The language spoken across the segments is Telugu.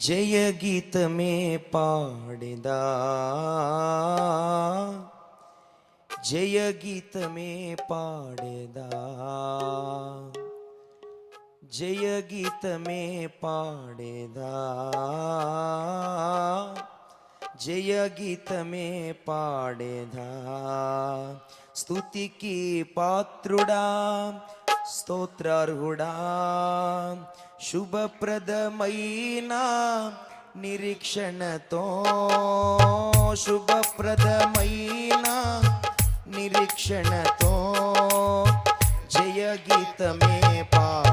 జయ గీతమే పాడెదా జయ గీతమే పాడెదా జయ గీతమే పాడేదా జయ గీతమే పాడేదా స్తుతికి పాత్రుడా స్తోత్రార్హుడా శుభప్రదమైన నిరీక్షణతో శుభప్రదమైన నిరీక్షణతో జయ గీతమే పాడేదా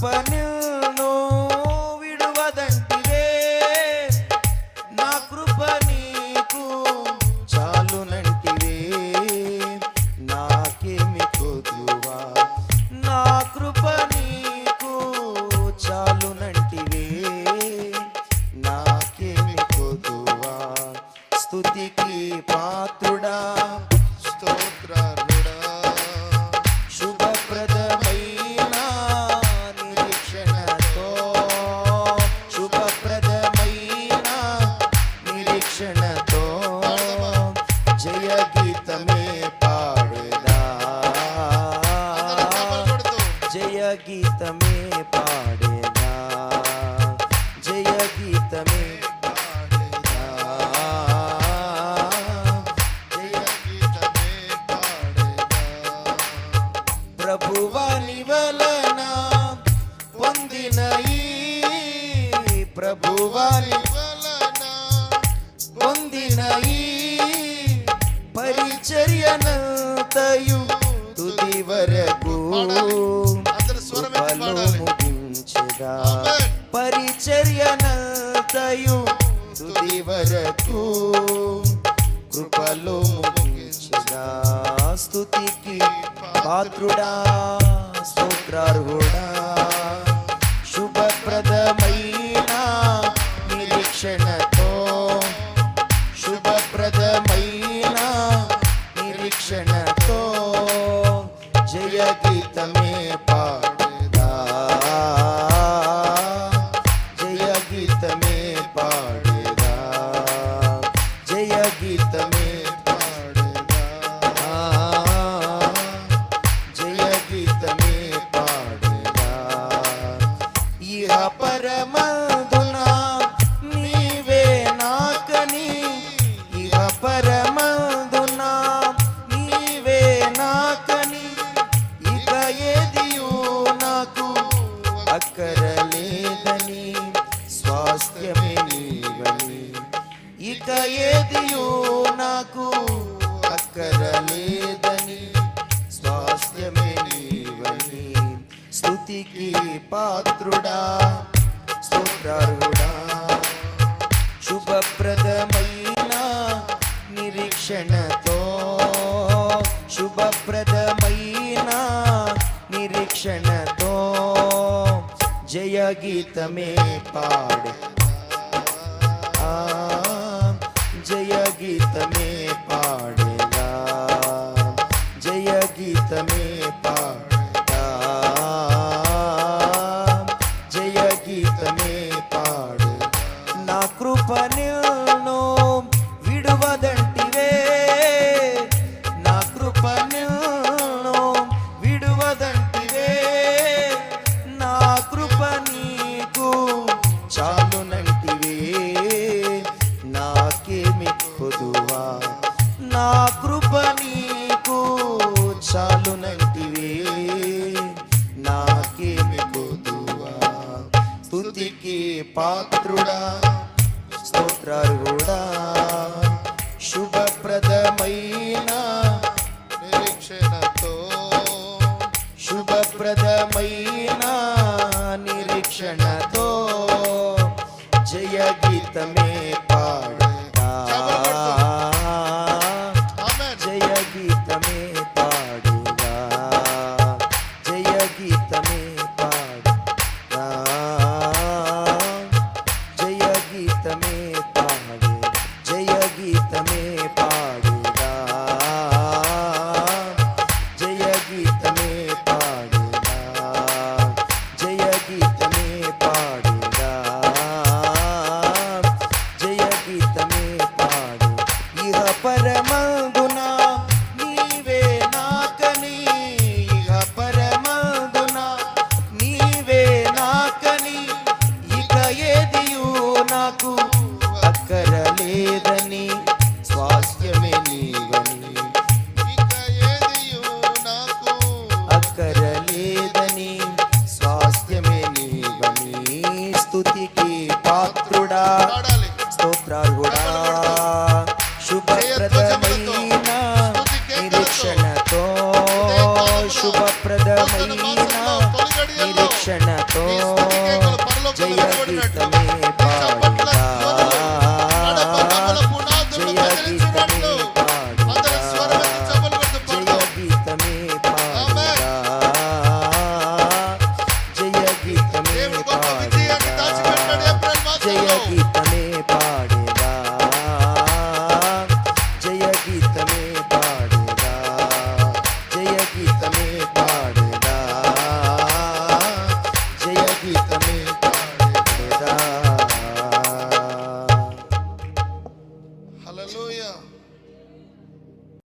నా కృప నిన్ను విడువదంటివే. నా కృప నీకు చాలునంటివే నాకేమి కొదువా నా కృప నీకు చాలునంటివే నాకేమి కొదువా స్తుతికి పాత్రుడా స్తోత్రారుడా ప్రభువాని వలన పొందిన ఈ పరిచర్యనంతయు తుది వరకు. ముగించెదా. పరిచర్యనంతయు తుది వరకు కృపలో ముగించెదా స్తుతికి పాత్రుడా స్తోత్రార్హుడా శుభప్రదమైన నిరీక్షణతో జయ గీతమే పాడేదా. జయ గీతమే పాడేదా. జయ గీతమే అక్కరలేదని స్వాస్థ్యమే నీవని ఇక ఏదియో నాకు అక్కరలేదని స్వాస్థ్యమే నీవని స్తుతికి పాత్రుడా స్తోత్రారుడా శుభప్రదమైన నిరీక్షణతో శుభప్రదమైన నిరీక్షణతో. జయ గీతమే పాడే ఆ, జయ గీతమే పాడేదా జయ స్థుతికి పాత్రుడా స్తోత్రారుడా శుభప్రదమైన. నిరీక్షణతో శుభప్రదమైన. స్తుతికి పాత్రుడా పాడాలి స్తోత్రార్హుడా. జయ